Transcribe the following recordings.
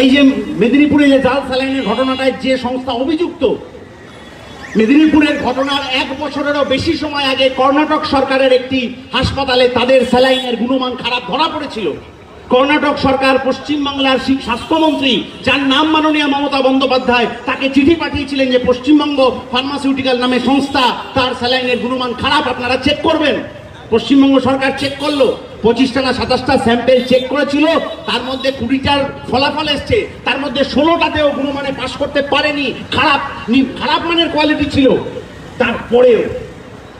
এই যে মেদিনীপুরে যে জাল স্যালাইনের ঘটনাটায় যে সংস্থা অভিযুক্ত, মেদিনীপুরের ঘটনার এক বছরেরও বেশি সময় আগে কর্ণাটক সরকারের একটি হাসপাতালে তাদের স্যালাইনের গুণমান খারাপ ধরা পড়েছিল। কর্ণাটক সরকার পশ্চিমবাংলার স্বাস্থ্যমন্ত্রী, যার নাম মাননীয় মমতা বন্দ্যোপাধ্যায়, তাকে চিঠি পাঠিয়েছিলেন যে পশ্চিমবঙ্গ ফার্মাসিউটিক্যাল নামে সংস্থা তার স্যালাইনের গুণমান খারাপ, আপনারা চেক করবেন। পশ্চিমবঙ্গ সরকার চেক করল। পঁচিশটা না সাতাশটা স্যাম্পেল চেক করেছিল, তার মধ্যে কুড়িটার ফলাফল এসছে, তার মধ্যে ষোলোটাতেও গুণমানে পাশ করতে পারেনি, খারাপ খারাপ মানের কোয়ালিটি ছিল। তারপরেও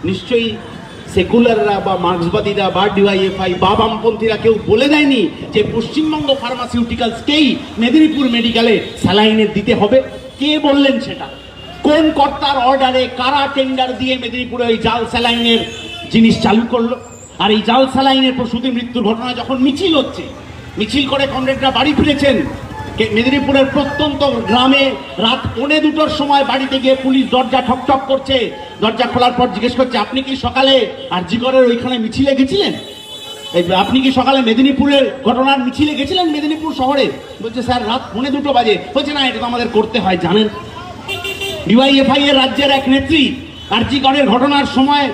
নিশ্চয়ই সেকুলাররা বা মার্ক্সবাদীরা বা ডিওয়াইএফআই বা বামপন্থীরা কেউ বলে দেয়নি যে পশ্চিমবঙ্গ ফার্মাসিউটিক্যালসকেই মেদিনীপুর মেডিকেলে স্যালাইনের দিতে হবে। কে বললেন সেটা? কোন কর্তার অর্ডারে কারা টেন্ডার দিয়ে মেদিনীপুরে ওই জাল স্যালাইনের জিনিস চালু করল? আর এই জাল স্যালাইনের প্রসূতি মৃত্যুর ঘটনা, যখন মিছিল হচ্ছে, মিছিল করে কমরেডরা বাড়ি ফিরেছেন মেদিনীপুরের প্রত্যন্ত গ্রামে রাত পৌনে দুটোর সময় বাড়িতে গিয়ে পুলিশ দরজা ঠকঠক করছে। দরজা খোলার পর জিজ্ঞেস করছে, আপনি কি সকালে আর জিগরের ওইখানে মিছিলে গেছিলেন? আপনি কি সকালে মেদিনীপুরের ঘটনার মিছিলে গেছিলেন মেদিনীপুর শহরে? বলছে, স্যার, রাত পৌনে দুটো বাজে। বলছে, না, এটা তো আমাদের করতে হয়, জানেন। ডিওয়াইএফআই এর রাজ্যের এক নেত্রী আর আরজিগড়ের ঘটনার সময়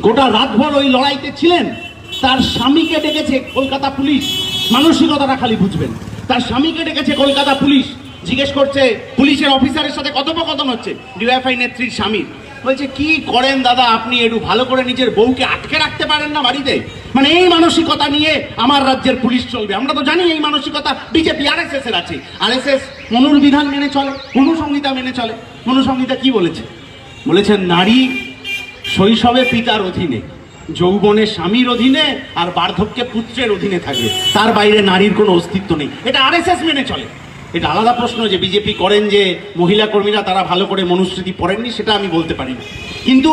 গোটা রাতভর ওই লড়াইতে ছিলেন, তার স্বামীকে ডেকেছে কলকাতা পুলিশ। মানসিকতাটা খালি বুঝবেন। তার স্বামীকে ডেকেছে কলকাতা পুলিশ। জিজ্ঞেস করছে, পুলিশের অফিসারের সাথে কথোপকথন হচ্ছে। ডিওয়াইএফআই নেত্রীর স্বামী। বলছে, কি করেন দাদা আপনি? একটু ভালো করে নিজের বউকে আটকে রাখতে পারেন না বাড়িতে? মানে এই মানসিকতা নিয়ে আমার রাজ্যের পুলিশ চলবে। আমরা তো জানি এই মানসিকতা বিজেপি আর এস এর আছে। আর এস এস মনুর্বিধান মেনে চলে, মনুসংহিতা মেনে চলে। মনুসংহিতা কি বলেছে? বলেছেন নারী শৈশবে পিতার অধীনে, যৌবনে স্বামীর অধীনে আর বার্ধক্যে পুত্রের অধীনে থাকে। তার বাইরে নারীর কোনো অস্তিত্ব নেই। এটা আরএসএস মেনে চলে। এটা আলাদা প্রশ্ন যে বিজেপি করেন যে মহিলা কর্মীরা তারা ভালো করে মনুস্মৃতি পড়েননি, সেটা আমি বলতে পারি না। কিন্তু